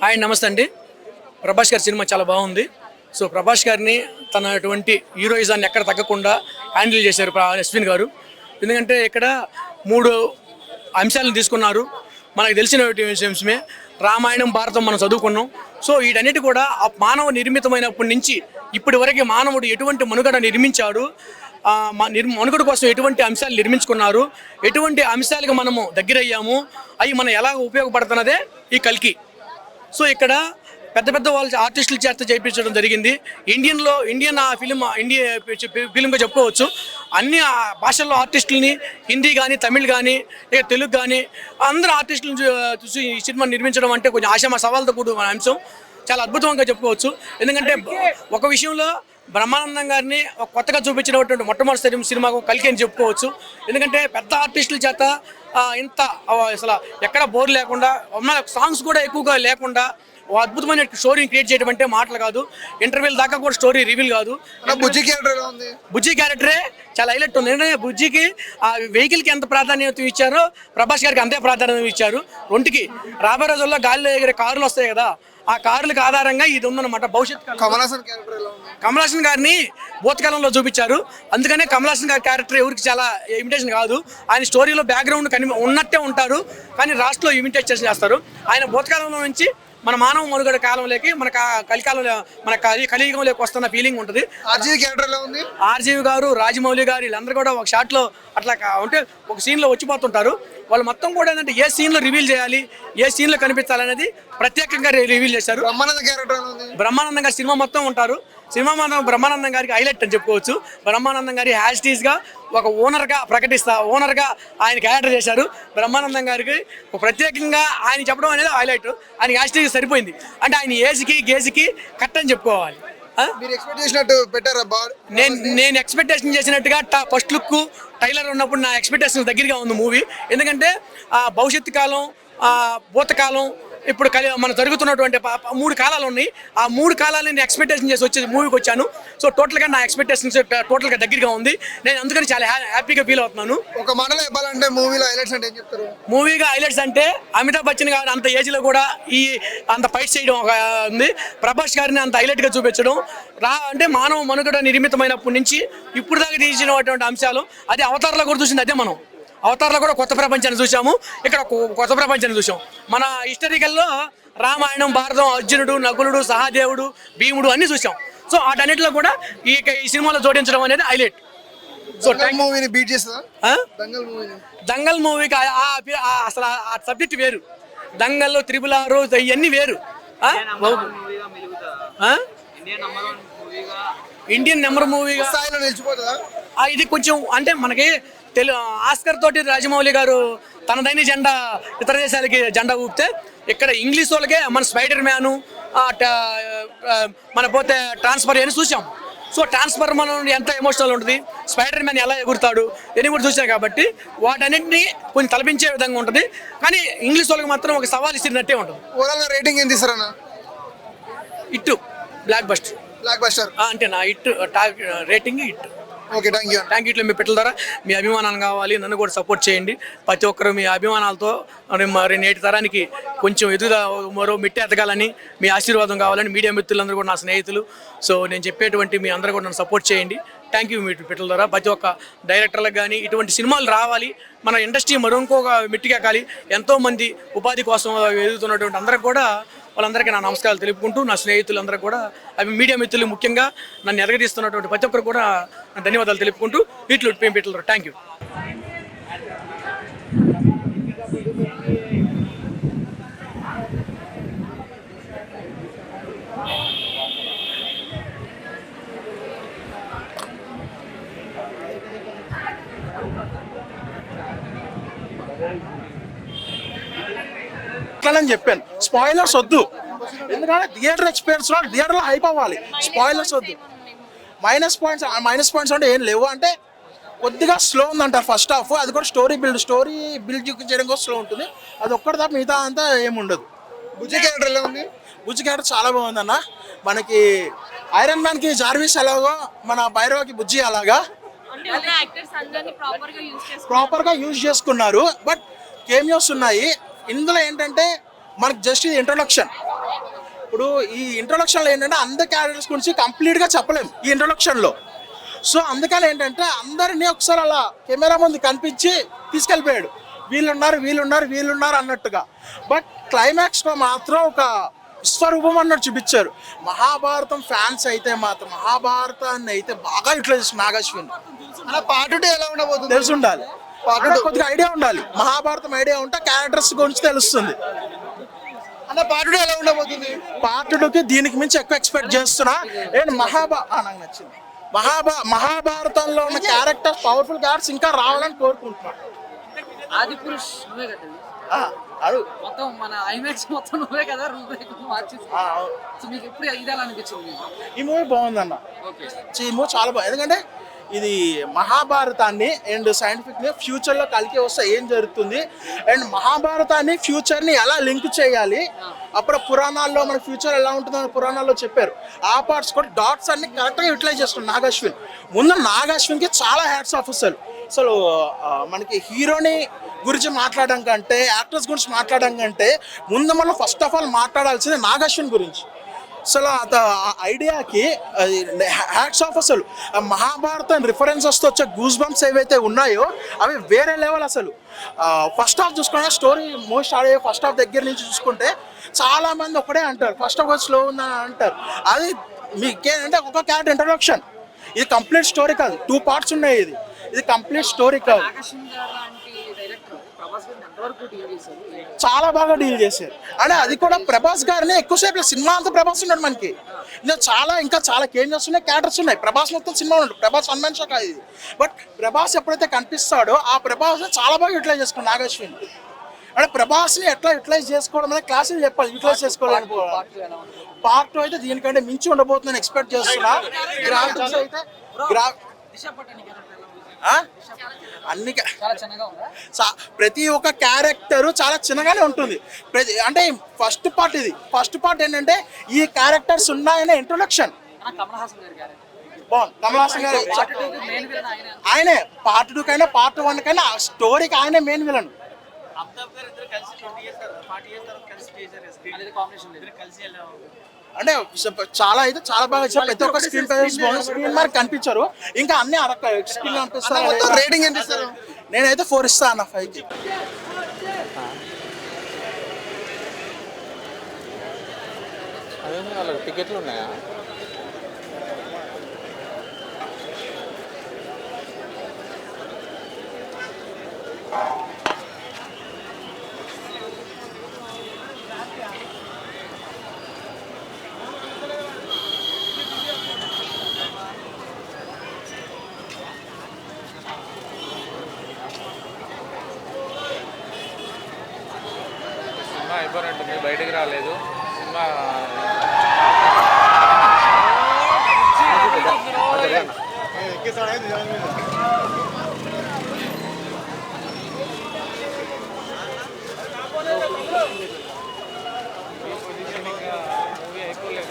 Hi నమస్తే అండి. ప్రభాస్ గారి సినిమా చాలా బాగుంది. సో ప్రభాస్ గారిని తన అటువంటి హీరోయిజాన్ని ఎక్కడ తగ్గకుండా హ్యాండిల్ చేశారు అశ్విన్ గారు. ఎందుకంటే ఇక్కడ మూడు అంశాలను తీసుకున్నారు. మనకు తెలిసిన విషయమే రామాయణం భారతం మనం చదువుకున్నాం. సో వీటన్నిటి కూడా ఆ మానవ నిర్మితమైనప్పటి నుంచి ఇప్పటి వరకు మానవుడు ఎటువంటి మనుగడ నిర్మించాడు నిర్ మనుగడ కోసం ఎటువంటి అంశాలు నిర్మించుకున్నారు ఎటువంటి అంశాలకు మనము దగ్గరయ్యాము అవి మనం ఎలా ఉపయోగపడుతున్నదే ఈ కల్కి. సో ఇక్కడ పెద్ద పెద్ద వాళ్ళ ఆర్టిస్టుల చేత చేయించడం జరిగింది. ఇండియన్లో ఇండియన్ ఆ ఫిలిం ఇండియా ఫిలింగా చెప్పుకోవచ్చు. అన్ని భాషల్లో ఆర్టిస్టులని హిందీ కానీ తమిళ్ కానీ ఇక తెలుగు కానీ అందరు ఆర్టిస్టులను చూ- చూసి ఈ సినిమా నిర్మించడం అంటే కొంచెం ఆశామ సవాల్తో కూడిన అంశం. చాలా అద్భుతంగా చెప్పుకోవచ్చు. ఎందుకంటే ఒక విషయంలో బ్రహ్మానందం గారిని ఒక కొత్తగా చూపించినటువంటి మొట్టమొదటి సినిమాకు కలికి అని చెప్పుకోవచ్చు. ఎందుకంటే పెద్ద ఆర్టిస్టుల చేత ఇంత అసలు ఎక్కడ బోర్ లేకుండా సాంగ్స్ కూడా ఎక్కువగా లేకుండా అద్భుతమైన స్టోరీని క్రియేట్ చేయడం అంటే మాటలు కాదు. ఇంటర్వ్యూల దాకా కూడా స్టోరీ రివీల్ కాదు. బుజ్జి క్యారెక్టర్ బుజ్జి క్యారెక్టరే చాలా హైలైట్ ఉంది. ఎందుకంటే బుజ్జికి ఆ వెహికల్కి ఎంత ప్రాధాన్యత ఇచ్చారో ప్రభాస్ గారికి అంతే ప్రాధాన్యత ఇచ్చారు. రెండుకి రాబోయే రోజుల్లో గాలిలో ఎగిరే కార్లు వస్తాయి కదా ఆ కార్లకు ఆధారంగా ఇది ఉందన్నమాట. భవిష్యత్ కాలం. కమల్ హాసన్ క్యారెక్టర్ ఎలా ఉంది? కమల్ హాసన్ గారిని భూతకాలంలో చూపించారు. అందుకనే కమల్ హాసన్ గారి క్యారెక్టర్ ఎవరికి చాలా ఇమిటేషన్ కాదు. ఆయన స్టోరీలో బ్యాక్గ్రౌండ్ కని ఉన్నట్టే ఉంటారు. కానీ రాష్ట్రంలో ఇమిటేషన్ చేస్తారు. ఆయన భూతకాలంలో నుంచి మన మానవ మనుగడ కాలంలోకి మన కా- కలికాలంలో మన కలి కలియుగంలోకి వస్తున్న ఫీలింగ్ ఉంటుంది. ఆర్జీ క్యారెక్టర్ ఎలా ఉంది? ఆర్జీవి గారు రాజమౌళి గారు వీళ్ళందరూ కూడా ఒక షాట్లో అట్లా అంటే ఒక సీన్లో వచ్చిపోతుంటారు. వాళ్ళు మొత్తం కూడా ఏంటంటే ఏ సీన్లో రివీల్ చేయాలి ఏ సీన్లో కనిపించాలనేది ప్రత్యేకంగా రివీల్ చేశారు. బ్రహ్మానంద క్యారెక్టర్ ఎలా ఉంది? బ్రహ్మానందం గారి సినిమా మొత్తం ఉంటారు. సినిమా మొత్తం బ్రహ్మానందం గారికి హైలైట్ అని చెప్పుకోవచ్చు. బ్రహ్మానందం గారి హ్యాష్గా ఒక ఓనర్గా ప్రకటిస్తా ఓనర్గా ఆయన క్యారెక్టర్ చేశారు. బ్రహ్మానందం గారికి ఒక ప్రత్యేకంగా ఆయన చెప్పడం అనేది హైలైట్. ఆయన హ్యాష్ సరిపోయింది. అంటే ఆయన ఏజ్కి గేజ్కి కరెక్ట్ అని చెప్పుకోవాలి. నేను నేను ఎక్స్పెక్టేషన్ చేసినట్టుగా ఫస్ట్ లుక్ టైలర్ ఉన్నప్పుడు నా ఎక్స్పెక్టేషన్ దగ్గరగా ఉంది మూవీ ఎందుకంటే ఆ భవిష్యత్తు కాలం భూతకాలం ఇప్పుడు కలి మన జరుగుతున్నటువంటి మూడు కాలాలు ఉన్నాయి. ఆ మూడు కాలాలని నేను ఎక్స్పెక్టేషన్ చేసి వచ్చేసి మూవీకి వచ్చాను. సో టోటల్గా నా ఎక్స్పెక్టేషన్స్ టోటల్గా దగ్గరగా ఉంది. నేను అందుకని చాలా హ్యా- హ్యాపీగా ఫీల్ అవుతున్నాను. ఒక మాటలో చెప్పాలంటే మూవీలో హైలైట్స్ అంటే ఏం చెప్తారు? మూవీగా హైలైట్స్ అంటే అమితాబ్ బచ్చన్ గారు అంత ఏజ్లో కూడా ఈ అంత ఫైట్ చేయడం ఒక ఉంది. ప్రభాస్ గారిని అంత హైలైట్గా చూపించడం. రా అంటే మానవ మనుగడ నిర్మితమైనప్పటి నుంచి ఇప్పుడు దాకా తీసినటువంటి అంశాలు. అదే అవతారంలో కూడా చూసింది అదే మనం. అవతారంలో కూడా కొత్త ప్రపంచాన్ని చూసాము ఇక్కడ కొత్త ప్రపంచాన్ని చూసాం మన హిస్టరికల్లో రామాయణం భారతం అర్జునుడు నకులుడు సహదేవుడు భీముడు అన్ని చూసాం సో వాటన్నిటిలో కూడా ఈ ఈ సినిమాలో జోడించడం అనేది హైలైట్. సో దంగల్ మూవీని బీట్ చేస్తుందా? దంగల్ మూవీని. దంగల్ మూవీకి అసలు ఆ- సబ్జెక్ట్ వేరు. దంగల్ త్రిబుల్ ఆరు ఇవన్నీ వేరు? ఇండియన్ నంబర్ మూవీగా ఇండియన్ నెంబర్ మూవీగా స్థాయిలో నిలిచిపోతుందా? ఇది కొంచెం అంటే మనకి తెలు ఆస్కర్ తోటి రాజమౌళి గారు తనదైన జెండా ఇతర దేశాలకి జెండా ఊపితే ఇక్కడ ఇంగ్లీష్ వాళ్ళకే మన స్పైడర్ మ్యాను మన పోతే ట్రాన్స్ఫర్ అని చూసాం. సో ట్రాన్స్ఫర్ మనం ఎంత ఎమోషనల్ ఉంటుంది? స్పైడర్ మ్యాన్ ఎలా ఎగురుతాడు? ఇవన్నీ కూడా చూసాం కాబట్టి వాటన్నింటినీ కొంచెం తలపించే విధంగా ఉంటుంది. కానీ ఇంగ్లీష్ వాళ్ళకి మాత్రం ఒక సవాల్ ఇచ్చినట్టే ఉంటుంది. ఓవరాల్ రేటింగ్ ఏం తీస్తారన్న ఇట్టు బ్లాక్ బస్ట్ బ్లాక్ బస్టర్ అంటే నా ఇట్టు రేటింగ్ ఇట్టు. Okay thank you thank you మీ పెట్టల ద్వారా మీ అభిమానాలు కావాలి నన్ను కూడా సపోర్ట్ చేయండి. ప్రతి ఒక్కరు మీ అభిమానాలతో మరి నేటి తరానికి కొంచెం ఎదుగుదా మరో మిట్టి ఎదగాలని మీ ఆశీర్వాదం కావాలని మీడియా మిత్రులందరూ కూడా నా స్నేహితులు. సో నేను చెప్పేటువంటి మీ అందరూ కూడా నన్ను సపోర్ట్ చేయండి. థ్యాంక్ యూ మీ పెట్టల ద్వారా. ప్రతి ఒక్క డైరెక్టర్లకు కానీ ఇటువంటి సినిమాలు రావాలి. మన ఇండస్ట్రీ మరొంకో ఇంకొక మిట్టికెక్కాలి. ఎంతోమంది ఉపాధి కోసం ఎదుగుతున్నటువంటి అందరికి కూడా వాళ్ళందరికీ నా నమస్కారాలు తెలుపుకుంటూ నా స్నేహితులందరూ కూడా అవి మీడియా మిత్రులు ముఖ్యంగా నన్ను ఎరగదీస్తున్నటువంటి ప్రతి ఒక్కరు కూడా ధన్యవాదాలు తెలుపుకుంటూ ఇట్లు పెంపిట్లు థ్యాంక్ యూ అని చెప్పాను. స్పాయిలర్స్ వద్దు. ఎందుకంటే థియేటర్ ఎక్స్పీరియన్స్లో థియేటర్లో హైప్ అవ్వాలి. స్పాయిలర్స్ వద్దు. మైనస్ పాయింట్స్ మైనస్ పాయింట్స్ అంటే ఏం లేవు అంటే కొద్దిగా స్లో ఉందంట ఫస్ట్ హాఫ్ అది కూడా స్టోరీ బిల్డ్ స్టోరీ బిల్డ్ చేయడం కోసం స్లో ఉంటుంది. అది ఒక్కటి తప్ప మిగతా అంతా ఏముండదు బుజ్జి క్యారెక్టర్ ఎలా ఉంది? బుజ్జి క్యారెక్టర్ చాలా బాగుందన్న. మనకి ఐరన్ మ్యాన్కి జార్విస్ ఎలాగో మన భైరవకి బుజ్జి అలాగా. అంటే ఉన్న యాక్టర్స్ అందరినీ ప్రాపర్గా యూజ్ చేసుకో ప్రాపర్గా యూజ్ చేసుకున్నారు. బట్ కేమియోస్ ఉన్నాయి. ఇందులో ఏంటంటే మనకి జస్ట్ ఇది ఇంట్రొడక్షన్ ఇప్పుడు ఈ ఇంట్రొడక్షన్లో ఏంటంటే అందరి క్యారెక్టర్స్ గురించి కంప్లీట్గా చెప్పలేం ఈ ఇంట్రొడక్షన్లో సో అందుకని ఏంటంటే అందరినీ ఒకసారి అలా కెమెరా ముందు కనిపించి తీసుకెళ్ళిపోయాడు. వీళ్ళున్నారు వీళ్ళున్నారు వీళ్ళున్నారు అన్నట్టుగా. బట్ క్లైమాక్స్లో మాత్రం ఒక విశ్వరూపం అన్నట్టు చూపించారు. మహాభారతం ఫ్యాన్స్ అయితే మాత్రం మహాభారతాన్ని అయితే బాగా యూటిలైజ్ చేసిన నాగశ్విన్ అన్న పార్ట్ టూ ఎలా ఉండబోతుంది? తెలిసి ఉండాలి. కొద్దిగా ఐడియా ఉండాలి. మహాభారతం ఐడియా ఉంటే క్యారెక్టర్స్ గురించి తెలుస్తుంది. అన్న పార్ట్ టూ ఎలా ఉండబోతుంది? పార్ట్ టూకి దీనికి మించి ఎక్కువ ఎక్స్పెక్ట్ చేస్తున్నా. నేను మహాభా నాకు నచ్చింది. మహాభా మహాభారతంలో ఉన్న క్యారెక్టర్స్ పవర్ఫుల్ క్యారెక్టర్స్ ఇంకా రావాలని కోరుకుంటున్నాను ఆది పురుష్ నువ్వే కదా ఆ, అడు. మొత్తం మన ఐమాక్స్ మొత్తం నువ్వే కదా రూపరేఖ మార్చేసి. ఆ, అవును. సో మీకు ఎప్పుడు ఇది ఎలా అనిపించింది? మీకు? ఈ మూవీ బాగుందన్న. ఓకే. ఈ మూవీ చాలా బాగుంది. ఎందుకంటే ఇది మహాభారతాన్ని అండ్ సైంటిఫిక్ని ఫ్యూచర్లో కలిగి వస్తే ఏం జరుగుతుంది? అండ్ మహాభారతాన్ని ఫ్యూచర్ని ఎలా లింక్ చేయాలి? అప్పుడు పురాణాల్లో మన ఫ్యూచర్ ఎలా ఉంటుందని పురాణాల్లో చెప్పారు. ఆ పార్ట్స్ కూడా డాట్స్ అన్ని కరెక్ట్గా యూటిలైజ్ చేస్తున్నాడు నాగాశ్విన్. ముందు నాగాశ్విన్కి చాలా హ్యాట్స్ ఆఫ్ అసలు అసలు మనకి హీరోని గురించి మాట్లాడడం కంటే యాక్టర్స్ గురించి మాట్లాడడం కంటే ముందు మనం ఫస్ట్ ఆఫ్ ఆల్ మాట్లాడాల్సింది నాగాశ్విన్ గురించి. అసలు అత ఆ ఐడియాకి హ్యాట్స్ ఆఫ్ అసలు. మహాభారతం రిఫరెన్సెస్తో వచ్చే గూస్ బంప్స్ ఏవైతే ఉన్నాయో అవి వేరే లెవెల్ అసలు. ఫస్ట్ హాఫ్ చూసుకుంటే స్టోరీ మోస్ట్ ఆడే ఫస్ట్ హాఫ్ దగ్గర నుంచి చూసుకుంటే చాలా మంది ఒకటే అంటారు. ఫస్ట్ హాఫ్ స్లో ఉందని అంటారు. అది మీకేంటంటే ఒక క్యారెక్టర్ ఇంట్రొడక్షన్ ఇది కంప్లీట్ స్టోరీ కాదు. టూ పార్ట్స్ ఉన్నాయి ఇది. ఇది కంప్లీట్ స్టోరీ కాదు ఆకర్షణ్ గారు లాంటి డైరెక్టర్ ప్రభాస్ గారిని ఎంతవరకు డీల్ చేశారు చాలా బాగా డీల్ చేశారు. అంటే అది కూడా ప్రభాస్ గారిని ఎక్కువసేపు సినిమా అంతా ప్రభాస్ ఉన్నాడు మనకి. ఇంకా చాలా ఇంకా చాలా కేమ్ చేస్తున్నాయి క్యారెక్టర్స్ ఉన్నాయి. ప్రభాస్ మొత్తం సినిమా ఉన్నాడు. ప్రభాస్ వన్ మ్యాన్ షో కాదు ఇది. బట్ ప్రభాస్ ఎప్పుడైతే కనిపిస్తాడో ఆ ప్రభాస్ చాలా బాగా యూటిలైజ్ చేసుకున్నాడు నాగశ్విన్. అంటే ప్రభాస్ని ఎట్లా యూటిలైజ్ చేసుకోవడం అనేది క్లాసులు చెప్పాలి. యూటిలైజ్ చేసుకోవాలని పార్ట్ టూ అయితే దీనికంటే మించి ఉండబోతుందని ఎక్స్పెక్ట్ చేస్తున్నా. గ్రాఫిక్స్ అయితే గ్రా అన్ని ప్రతి ఒక్క క్యారెక్టర్ చాలా చిన్నగానే ఉంటుంది. ప్రతి అంటే ఫస్ట్ పార్ట్ ఇది. ఫస్ట్ పార్ట్ ఏంటంటే ఈ క్యారెక్టర్స్ ఉన్నాయనే ఇంట్రొడక్షన్ కమల్ హాసన్ గారి గారు పార్ట్ ఆయన. పార్ట్ టూ కైనా పార్ట్ వన్ కైనా ఆ స్టోరీకి ఆయనే మెయిన్ విలన్ అనేది కాంబినేషన్ లేదు. అంటే స- చాలా అయితే చాలా బాగా ఇచ్చారు ప్రతి ఒక్క స్క్రీన్ ప్రెజెన్స్ బాగుంది స్క్రీన్ మార్క్ కనిపించారు ఇంకా అన్ని అరక స్క్రీన్ కనిపిస్తారు రేటింగ్ ఎంత ఇస్తారు? నేనైతే ఫోర్ ఇస్తా అన్న ఫైవ్కి. టికెట్లు ఉన్నాయా? సినిమా అయిపోయినట్టుంది బయటికి రాలేదు. సినిమా మూవీ అయిపోలేదు